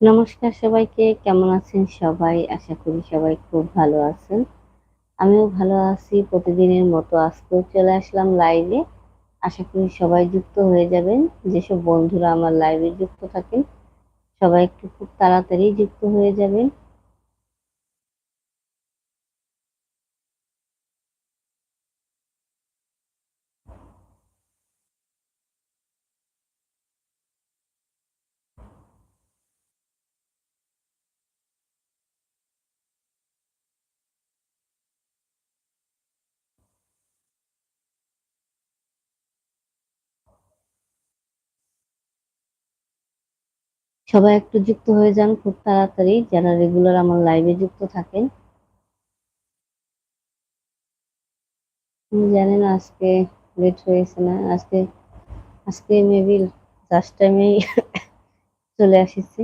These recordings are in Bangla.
নমস্কার সবাইকে, কেমন আছেন সবাই? আশা করি সবাই খুব ভালো আছেন। আমিও ভালো আছি, প্রতিদিনের মতো আজকেও চলে আসলাম লাইভে আশা করি সবাই যুক্ত হয়ে যাবেন। যেসব বন্ধুরা আমার লাইভে যুক্ত থাকেন, সবাই একটু খুব তাড়াতাড়ি যুক্ত হয়ে যাবেন। সবাই একটু যুক্ত হয়ে যান খুব তাড়াতাড়ি, যারা রেগুলার আমার লাইভে যুক্ত থাকেন। জানেন আজকে লেট হয়েছে না, আজকে আজকে মেবি লাস্ট টাইমেই চলে আসেছি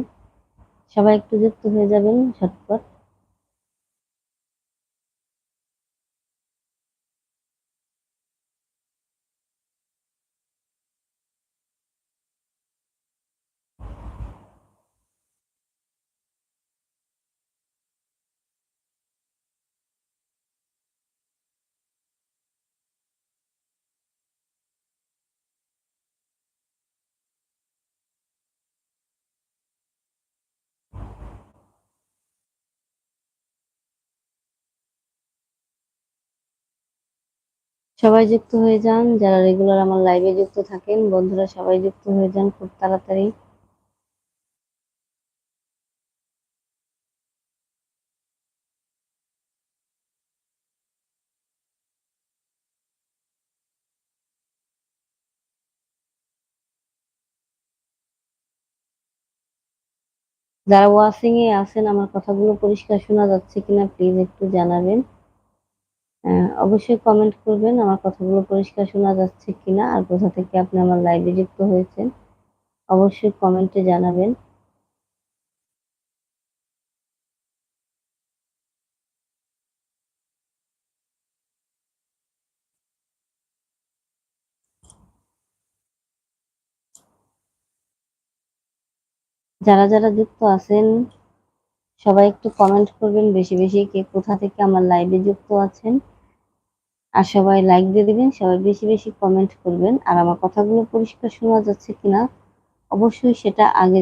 সবাই একটু যুক্ত হয়ে যাবেন ঝটপট। সবাই যুক্ত হয়ে যান। যারা রেগুলার আমার লাইভে যুক্ত থাকেন, বন্ধুরা সবাই যুক্ত হয়ে যান খুব তাড়াতাড়ি। যারা ওয়াশিং এ আছেন, আমার কথাগুলো পরিষ্কার শোনা যাচ্ছে কিনা প্লিজ একটু জানাবেন। অবশ্যই কমেন্ট করবেন। আমার কথাগুলো পরিষ্কার শোনা যাচ্ছে কিনা আর কোথা থেকে আপনি আমার লাইভে যুক্ত হয়েছেন, অবশ্যই কমেন্টে জানাবেন। যারা যারা যুক্ত আছেন, সবাই একটু কমেন্ট করবেন। বেশি বেশি কে কোথা থেকে আমার লাইভে যুক্ত আছেন আর সবাই লাইক দিয়ে দিবেন, সবাই বেশি বেশি কমেন্ট করবেন। আর আমার কথাগুলো পরিষ্কার শোনা যাচ্ছে কিনা, অবশ্যই সেটা আগে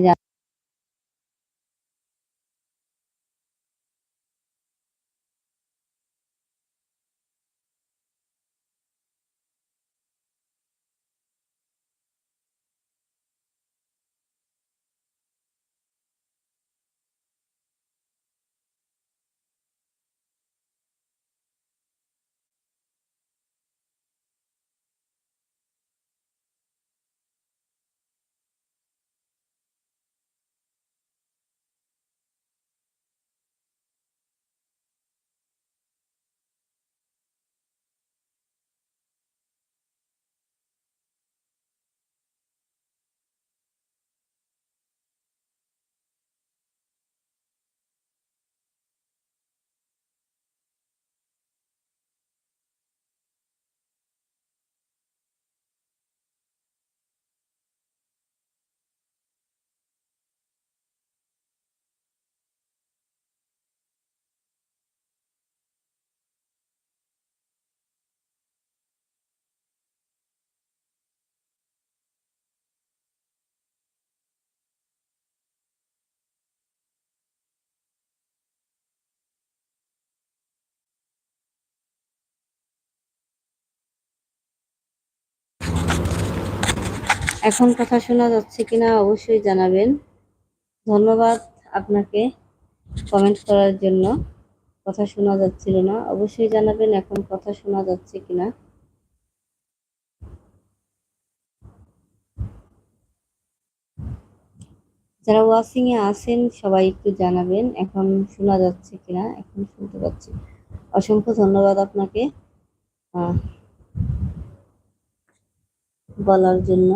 এখন কথা শোনা যাচ্ছে কিনা অবশ্যই জানাবেন। ধন্যবাদ আপনাকে কমেন্ট করার জন্য। কথা শোনা যাচ্ছিল না, অবশ্যই জানাবেন এখন কথা শোনা যাচ্ছে কিনা। যারা ওয়াশিং এ আছেন, সবাই একটু জানাবেন এখন শোনা যাচ্ছে কিনা, এখন শুনতে পাচ্ছি। অসংখ্য ধন্যবাদ আপনাকে বলার জন্য।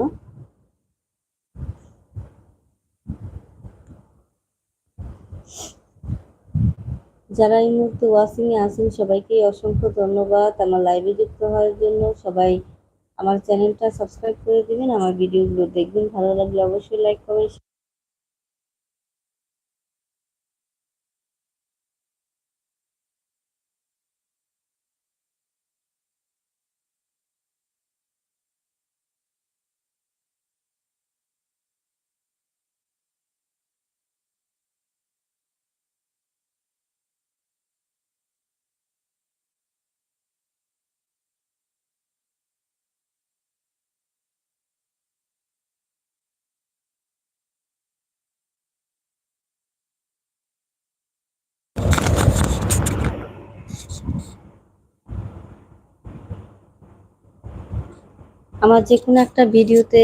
যারা এই মুহূর্তে ওয়াশিংয়ে আছেন, সবাইকে অসংখ্য ধন্যবাদ। আমার লাইভে যুক্ত হওয়ার জন্য সবাই আমার চ্যানেলটা সাবস্ক্রাইব করে দিবেন, আমার ভিডিওগুলো দেখবেন। ভালো লাগলে অবশ্যই লাইক কমেন্ট আমার যে কোনো একটা ভিডিওতে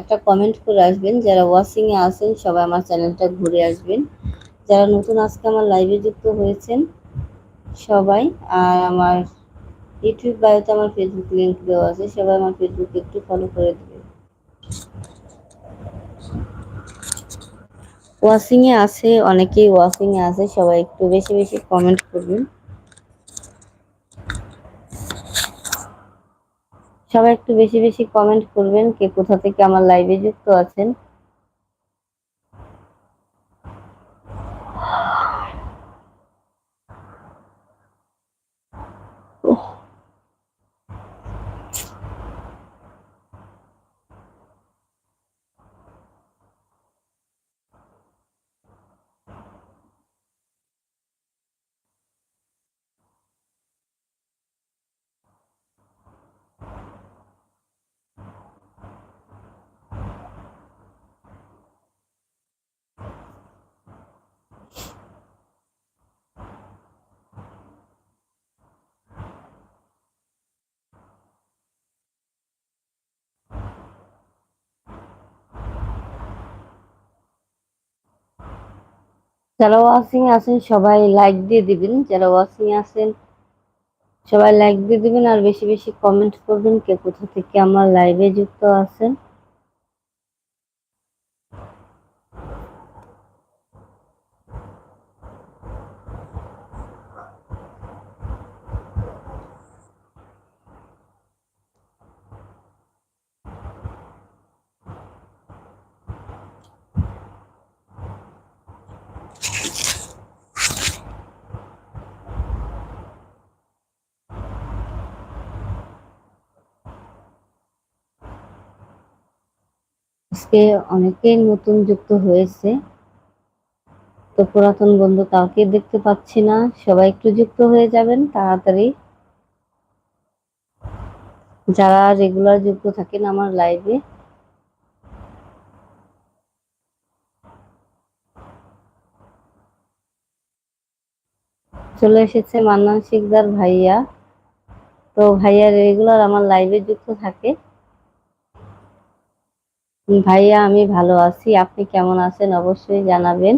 একটা কমেন্ট করে আসবেন। যারা ওয়াশিংয়ে আসেন সবাই আমার চ্যানেলটা ঘুরে আসবেন। যারা নতুন আজকে আমার লাইভে যুক্ত হয়েছেন, সবাই। আর আমার ইউটিউব বায়োতে আমার ফেসবুক লিঙ্ক দেওয়া আছে, সবাই আমার ফেসবুকে একটু ফলো করে দেবেন ওয়াশিংয়ে আছে, অনেকেই ওয়াশিংয়ে আছে, সবাই একটু বেশি বেশি কমেন্ট করবেন। সবাই একটু বেশি বেশি কমেন্ট করবেন কে কোথা থেকে আমার লাইভে যুক্ত আছেন। যারা ওয়াশিং আছেন, সবাই লাইক দিয়ে দিবেন। যারা ওয়াশিং আছেন, সবাই লাইক দিয়ে দিবেন। আর বেশি বেশি কমেন্ট করবেন, কে কোথা থেকে আমার লাইভে যুক্ত আছেন। আজকে অনেকেই নতুন যুক্ত হয়েছে। তো পুরাতন বন্ধু কাউকে দেখতে পাচ্ছি না। সবাই একটু যুক্ত হয়ে যাবেন তাড়াতাড়ি। যারা রেগুলার যুক্ত থাকেন আমার লাইভে চলে এসেছে মান্নান শিকদার ভাইয়া। তো ভাইয়া রেগুলার আমার লাইভে যুক্ত থাকে। ভাইয়া, আমি ভালো আছি। আপনি কেমন আছেন? অবশ্যই জানাবেন।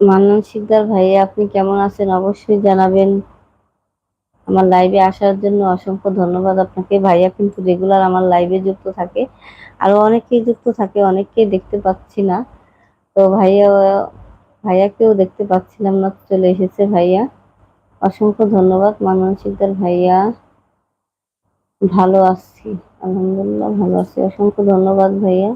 মান্নান শিকদার ভাইয়া, আপনি কেমন আছেন? অবশ্যই জানাবেন। আমার লাইভে আসার জন্য অসংখ্য ধন্যবাদ আপনাকে। ভাইয়া কিন্তু রেগুলার আমার লাইভে যুক্ত থাকে। আরও অনেকেই যুক্ত থাকে, অনেককেই দেখতে পাচ্ছি না। তো ভাইয়া, ভাইয়াকেও দেখতে পাচ্ছিলাম না, চলে এসেছে ভাইয়া। অসংখ্য ধন্যবাদ মান্নান শিকদার ভাইয়া। ভালো আছি আলহামদুলিল্লাহ ভালো আছি। অসংখ্য ধন্যবাদ ভাইয়া।